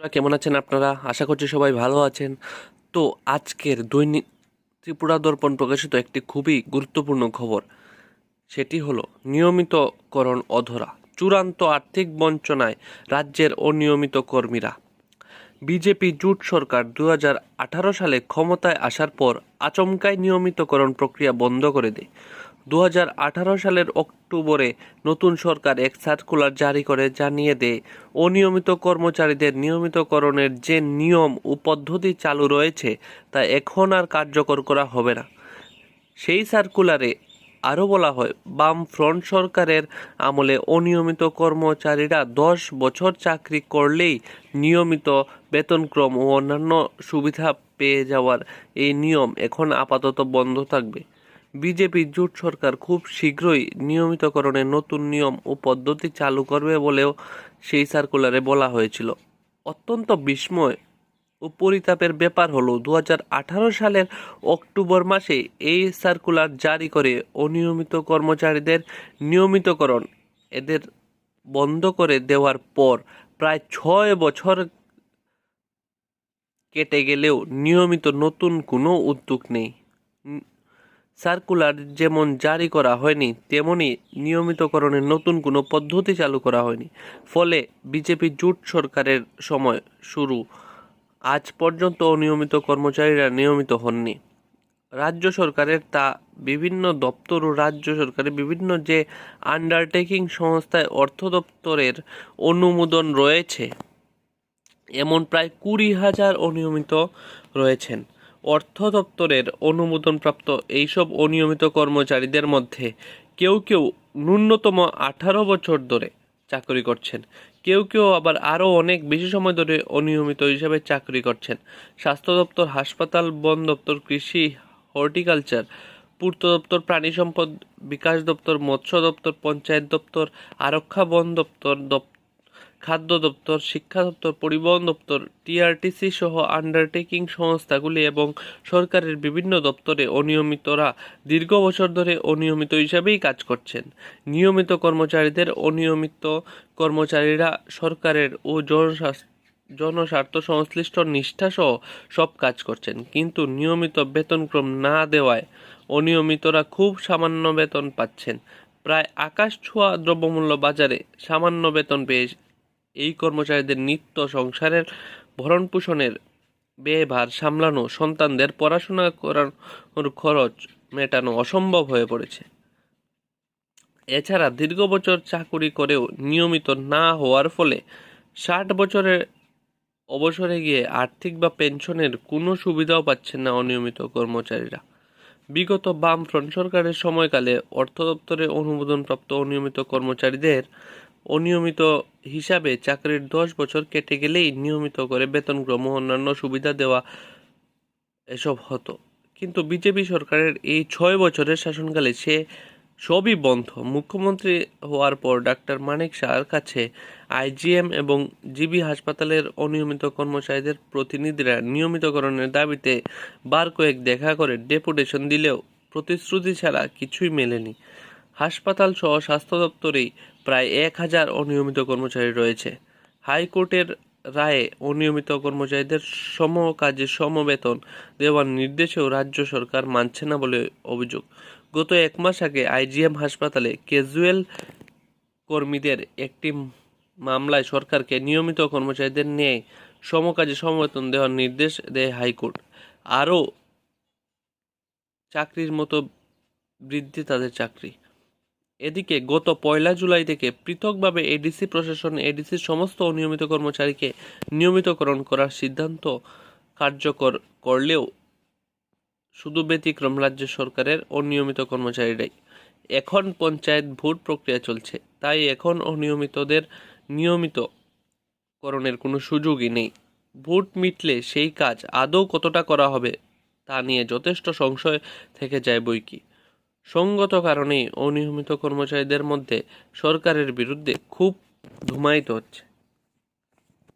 বন্ধুরা, কেমন আছেন আপনারা? আশা করছি সবাই ভালো আছেন। তো আজকের দৈনিক ত্রিপুরা দর্পণ প্রকাশিত একটি খুবই গুরুত্বপূর্ণ খবর। সেটি হলো নিয়মিতকরণ অধরা চূড়ান্ত আর্থিক বঞ্চনায় রাজ্যের অনিয়মিত কর্মীরা। বিজেপি জোট সরকার দু সালে ক্ষমতায় আসার পর আচমকাই নিয়মিতকরণ প্রক্রিয়া বন্ধ করে দেয়। দু সালের অক্টোবরে নতুন সরকার এক সার্কুলার জারি করে জানিয়ে দেয়, অনিয়মিত কর্মচারীদের নিয়মিতকরণের যে নিয়ম ও পদ্ধতি চালু রয়েছে তা এখন আর কার্যকর করা হবে না। সেই সার্কুলারে আরও বলা হয় বাম ফ্রন্ট সরকারের আমলে অনিয়মিত কর্মচারীরা দশ বছর চাকরি করলেই নিয়মিত বেতনক্রম ও অন্যান্য সুবিধা পেয়ে যাওয়ার এই নিয়ম এখন আপাতত বন্ধ থাকবে। বিজেপি জোট সরকার খুব শীঘ্রই নিয়মিতকরণের নতুন নিয়ম ও পদ্ধতি চালু করবে বলেও সেই সার্কুলারে বলা হয়েছিল। অত্যন্ত বিস্ময় ও পরিতাপের ব্যাপার হলো দু হাজার আঠারো সালের অক্টোবর মাসে এই সার্কুলার জারি করে অনিয়মিত কর্মচারীদের নিয়মিতকরণ এদের বন্ধ করে দেওয়ার পর প্রায় ছয় বছর কেটে গেলেও নিয়মিত নতুন কোনো উদ্যোগ নেই। সার্কুলার যেমন জারি করা হয়নি, তেমনি নিয়মিতকরণের নতুন কোনো পদ্ধতি চালু করা হয়নি। ফলে বিজেপি জোট সরকারের সময় শুরু। আজ পর্যন্ত অনিয়মিত কর্মচারীরা নিয়মিত হননি। রাজ্য সরকারের তা বিভিন্ন দপ্তর ও রাজ্য সরকারের বিভিন্ন যে আন্ডারটেকিং সংস্থায় অর্থ দপ্তরের অনুমোদন রয়েছে, এমন প্রায় কুড়ি হাজার অনিয়মিত রয়েছেন। অর্থ দপ্তরের অনুমোদনপ্রাপ্ত এইসব অনিয়মিত কর্মচারীদের মধ্যে কেউ কেউ ন্যূনতম আঠারো বছর ধরে চাকরি করছেন। কেউ কেউ আবার আরও অনেক বেশি সময় ধরে অনিয়মিত হিসাবে চাকরি করছেন। স্বাস্থ্য দপ্তর, হাসপাতাল, বন দপ্তর, কৃষি, হর্টিকালচার, পূর্ত দপ্তর, প্রাণী সম্পদ বিকাশ দপ্তর, মৎস্য দপ্তর, পঞ্চায়েত দপ্তর, আরক্ষা বন দপ্তর দপ খাদ্য দপ্তর, শিক্ষা দপ্তর, পরিবহন দপ্তর, টিআরটিসি সহ আন্ডারটেকিং সংস্থাগুলি এবং সরকারের বিভিন্ন দপ্তরে অনিয়মিতরা দীর্ঘ বছর ধরে অনিয়মিত হিসাবেই কাজ করছেন। নিয়মিত কর্মচারীদের অনিয়মিত কর্মচারীরা সরকারের ও জনস্বাস্থ্য, জনস্বার্থ সংশ্লিষ্ট নিষ্ঠাসহ সব কাজ করছেন। কিন্তু নিয়মিত বেতনক্রম না দেওয়ায় অনিয়মিতরা খুব সামান্য বেতন পাচ্ছেন। প্রায় আকাশ ছোঁয়া দ্রব্যমূল্য বাজারে সামান্য বেতন পেয়ে এই কর্মচারীদের নিত্য সংসারের ভরণ পোষণের ব্যয়ভার সামলানো সন্তানদের পড়াশোনা করানোর খরচ মেটানো অসম্ভব হয়ে পড়েছে। এছাড়া দীর্ঘ বছর চাকুরি করেও নিয়মিত না হওয়ার ফলে ষাট বছরের অবসরে গিয়ে আর্থিক বা পেনশনের কোনো সুবিধাও পাচ্ছেন না অনিয়মিত কর্মচারীরা। বিগত বাম ফ্রন্ট সরকারের সময়কালে অর্থ দপ্তরে অনুমোদনপ্রাপ্ত অনিয়মিত কর্মচারীদের অনিয়মিত হিসাবে চাকরির দশ বছর কেটে গেলেই নিয়মিত করে বেতনক্রম ও অন্যান্য সুবিধা দেওয়া এসব হতো। কিন্তু বিজেপি সরকারের এই ছয় বছরের শাসনকালে সে সবই বন্ধ। মুখ্যমন্ত্রী হওয়ার পর ডাক্তার মানিক শাহর কাছে আইজিএম এবং জিবি হাসপাতালের অনিয়মিত কর্মচারীদের প্রতিনিধিরা নিয়মিতকরণের দাবিতে বার কয়েক দেখা করে ডেপুটেশন দিলেও প্রতিশ্রুতি ছাড়া কিছুই মেলেনি। হাসপাতাল সহ স্বাস্থ্য দপ্তরেই প্রায় এক হাজার অনিয়মিত কর্মচারী রয়েছে। হাইকোর্টের রায়ে অনিয়মিত কর্মচারীদের সম কাজে সম বেতন দেওয়ার নির্দেশেও রাজ্য সরকার মানছে না বলে অভিযোগ। গত এক মাস আগে আইজিএম হাসপাতালে ক্যাজুয়াল কর্মীদের একটি মামলায় সরকারকে নিয়মিত কর্মচারীদের নিয়ে সমকাজে সমবেতন দেওয়ার নির্দেশ দেয় হাইকোর্ট। আরও চাকরির মতো বৃদ্ধি তাদের চাকরি। এদিকে গত পয়লা জুলাই থেকে পৃথকভাবে এডিসি প্রশাসন এডিসির সমস্ত অনিয়মিত কর্মচারীকে নিয়মিতকরণ করার সিদ্ধান্ত কার্যকর করলেও শুধু ব্যতিক্রম রাজ্য সরকারের অনিয়মিত কর্মচারীরাই। এখন পঞ্চায়েত ভোট প্রক্রিয়া চলছে, তাই এখন অনিয়মিতদের নিয়মিতকরণের কোনো সুযোগই নেই। ভোট মিটলে সেই কাজ আদৌ কতটা করা হবে তা নিয়ে যথেষ্ট সংশয় থেকে যায় বই কি সঙ্গত কারণেই অনিয়মিত কর্মচারীদের মধ্যে সরকারের বিরুদ্ধে খুব ধুমায়িত হচ্ছে।